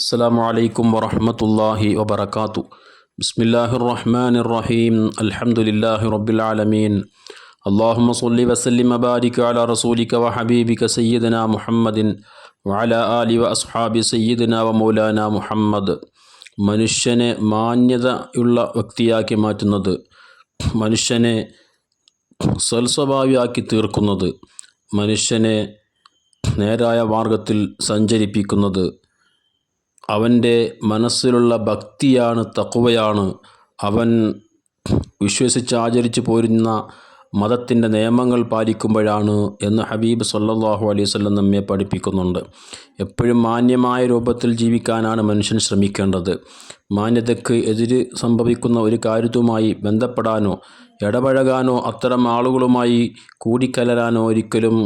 السلام عليكم ورحمة الله وبركاته بسم الله الرحمن الرحيم الحمد لله رب العالمين اللهم صل وسلم وبارك على رسولك وحبيبك سيدنا محمد وعلى آله وأصحاب سيدنا ومولانا മുഹമ്മദ് മനുഷ്യനെ മാന്യതയുള്ള വ്യക്തിയാക്കി മാറ്റുന്നത് മനുഷ്യനെ സൽസ്വഭാവിയാക്കി തീർക്കുന്നത് മനുഷ്യനെ നേരായ മാർഗത്തിൽ സഞ്ചരിപ്പിക്കുന്നത് അവന്റെ മനസ്സിലുള്ള ഭക്തിയാണ് തക്കുവയാണ് അവൻ വിശ്വസിച്ച് ആചരിച്ചു പോരുന്ന മതത്തിന്റെ നിയമങ്ങൾ പാലിക്കുമ്പോഴാണ് എന്ന് ഹബീബ് സല്ലാഹു അലൈഹി വസല്ലം നമ്മെ പഠിപ്പിക്കുന്നുണ്ട്. എപ്പോഴും മാന്യമായ രൂപത്തിൽ ജീവിക്കാനാണ് മനുഷ്യൻ ശ്രമിക്കേണ്ടത്. മാന്യതയ്ക്ക് എതിര് സംഭവിക്കുന്ന ഒരു കാര്യത്തുമായി ബന്ധപ്പെടാനോ ഇടപഴകാനോ അത്തരം ആളുകളുമായി കൂടിക്കലരാനോ ഒരിക്കലും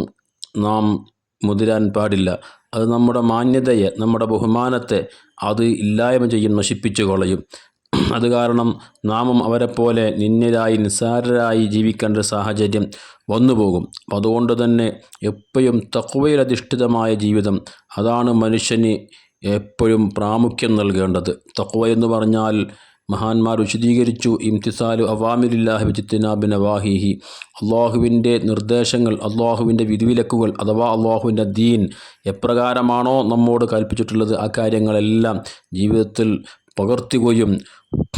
നാം മുതിരാൻ പാടില്ല. അത് നമ്മുടെ മാന്യതയെ നമ്മുടെ ബഹുമാനത്തെ അത് ഇല്ലായ്മ ചെയ്യും നശിപ്പിച്ചു കളയും. അത് കാരണം നാമും അവരെപ്പോലെ നിന്യരായി നിസ്സാരരായി ജീവിക്കേണ്ട ഒരു സാഹചര്യം വന്നുപോകും. അതുകൊണ്ട് തന്നെ എപ്പോഴും തക്വയിലധിഷ്ഠിതമായ ജീവിതം അതാണ് മനുഷ്യന് എപ്പോഴും പ്രാമുഖ്യം നൽകേണ്ടത്. തക്വ എന്ന് പറഞ്ഞാൽ മഹാന്മാർ വിശദീകരിച്ചു ഇംതിസാലു അവാമിലില്ലാഹി വിജിത്തിനാബിൻ അവാഹിഹി അള്ളാഹുവിന്റെ നിർദ്ദേശങ്ങൾ അള്ളാഹുവിന്റെ വിധിവിലക്കുകൾ അഥവാ അള്ളാഹുവിന്റെ ദീൻ എപ്രകാരമാണോ നമ്മോട് കൽപ്പിച്ചിട്ടുള്ളത് ആ കാര്യങ്ങളെല്ലാം ജീവിതത്തിൽ പകർത്തുകയും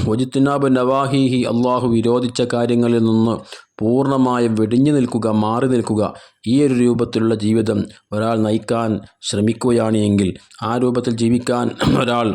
വജിത്തിനാബ് നവാഹിഹി അള്ളാഹു വിരോധിച്ച കാര്യങ്ങളിൽ നിന്ന് പൂർണമായും വെടിഞ്ഞു നിൽക്കുക മാറി നിൽക്കുക ഈ ഒരു രൂപത്തിലുള്ള ജീവിതം ഒരാൾ നയിക്കാൻ ശ്രമിക്കുകയാണ് എങ്കിൽ ആ രൂപത്തിൽ ജീവിക്കാൻ ഒരാൾ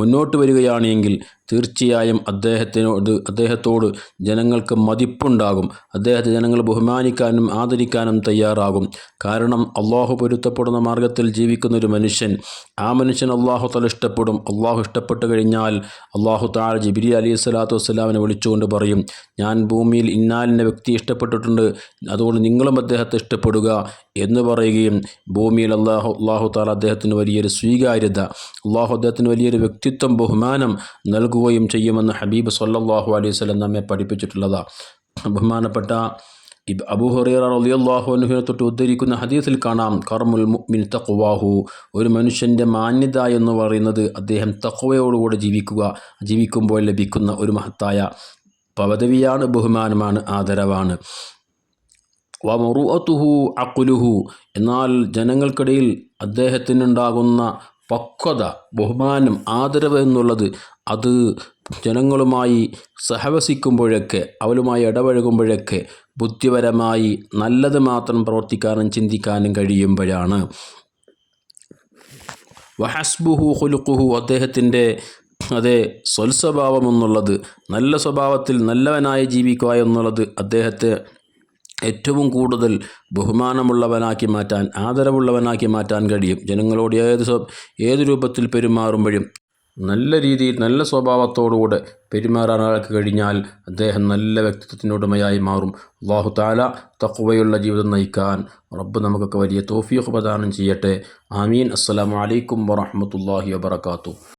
മുന്നോട്ട് വരികയാണെങ്കിൽ തീർച്ചയായും അദ്ദേഹത്തിനോട് അദ്ദേഹത്തോട് ജനങ്ങൾക്ക് മതിപ്പുണ്ടാകും. അദ്ദേഹത്തെ ജനങ്ങൾ ബഹുമാനിക്കാനും ആദരിക്കാനും തയ്യാറാകും. കാരണം അള്ളാഹു പൊരുത്തപ്പെടുന്ന മാർഗത്തിൽ ജീവിക്കുന്ന ഒരു മനുഷ്യൻ ആ മനുഷ്യൻ അള്ളാഹു തല ഇഷ്ടപ്പെടും. അള്ളാഹു ഇഷ്ടപ്പെട്ട് കഴിഞ്ഞാൽ അള്ളാഹു താഴെ ജിബിരി അലി സ്വലാത്തു വസ്സലാമിനെ വിളിച്ചുകൊണ്ട് പറയും ഞാൻ ഭൂമിയിൽ ഇന്നാലിന്റെ വ്യക്തി ഇഷ്ടപ്പെട്ടിട്ടുണ്ട്. അതുകൊണ്ട് നിങ്ങളും അദ്ദേഹത്തെ ഇഷ്ടപ്പെടുക. എന്ന് പറയുകയും ഭൂമിയിൽ അള്ളാഹു അള്ളാഹു താല അദ്ദേഹത്തിന് വലിയൊരു സ്വീകാര്യത അള്ളാഹു അദ്ദേഹത്തിന് വലിയൊരു വ്യക്തിത്വം ബഹുമാനം നൽകുകയും ചെയ്യുമെന്ന് ഹബീബ് സല്ലാഹു അലൈഹി സ്വലം നമ്മെ പഠിപ്പിച്ചിട്ടുള്ളതാണ് ബഹുമാനപ്പെട്ട അബൂ ഹുറൈറ റളിയല്ലാഹു തൊട്ട് ഉദ്ധരിക്കുന്ന ഹദീസിൽ കാണാം കർമുൽ മുഅ്മിൻ തഖ്വാഹു. ഒരു മനുഷ്യന്റെ മാന്യത എന്ന് പറയുന്നത് അദ്ദേഹം തക്വയോടുകൂടെ ജീവിക്കുക ജീവിക്കുമ്പോൾ ലഭിക്കുന്ന ഒരു മഹത്തായ പദവിയാണ് ബഹുമാനമാണ് ആദരവാണ്. വമറുഅത്തുഹു അക്കുലുഹു എന്നാൽ ജനങ്ങൾക്കിടയിൽ അദ്ദേഹത്തിനുണ്ടാകുന്ന പക്വത ബഹുമാനം ആദരവ് എന്നുള്ളത് അത് ജനങ്ങളുമായി സഹവസിക്കുമ്പോഴൊക്കെ അവരുമായി ഇടപഴകുമ്പോഴൊക്കെ ബുദ്ധിപരമായി നല്ലത് മാത്രം പ്രവർത്തിക്കാനും ചിന്തിക്കാനും കഴിയുമ്പോഴാണ്. വഹസ്ബുഹു ഹുലുക്കുഹു അദ്ദേഹത്തിന്റെ അതെ സ്വൽസ്വഭാവം എന്നുള്ളത് നല്ല സ്വഭാവത്തിൽ നല്ലവനായി ജീവിക്കുക എന്നുള്ളത് അദ്ദേഹത്തെ ഏറ്റവും കൂടുതൽ ബഹുമാനമുള്ളവനാക്കി മാറ്റാൻ ആദരവുള്ളവനാക്കി മാറ്റാൻ കഴിയും. ജനങ്ങളോട് ഏത് ഏത് രൂപത്തിൽ പെരുമാറുമ്പോഴും നല്ല രീതിയിൽ നല്ല സ്വഭാവത്തോടുകൂടെ പെരുമാറാൻ ആൾക്ക് കഴിഞ്ഞാൽ അദ്ദേഹം നല്ല വ്യക്തിത്വത്തിനുടമയായി മാറും. അള്ളാഹു താല തക്കുവയുള്ള ജീവിതം നയിക്കാൻ റബ്ബ് നമുക്കൊക്കെ വലിയ തോഫീഖ് പ്രദാനം ചെയ്യട്ടെ. ആമീൻ. അസ്സലാമലൈക്കും വറഹമത്തല്ലാഹി വബർക്കാത്തു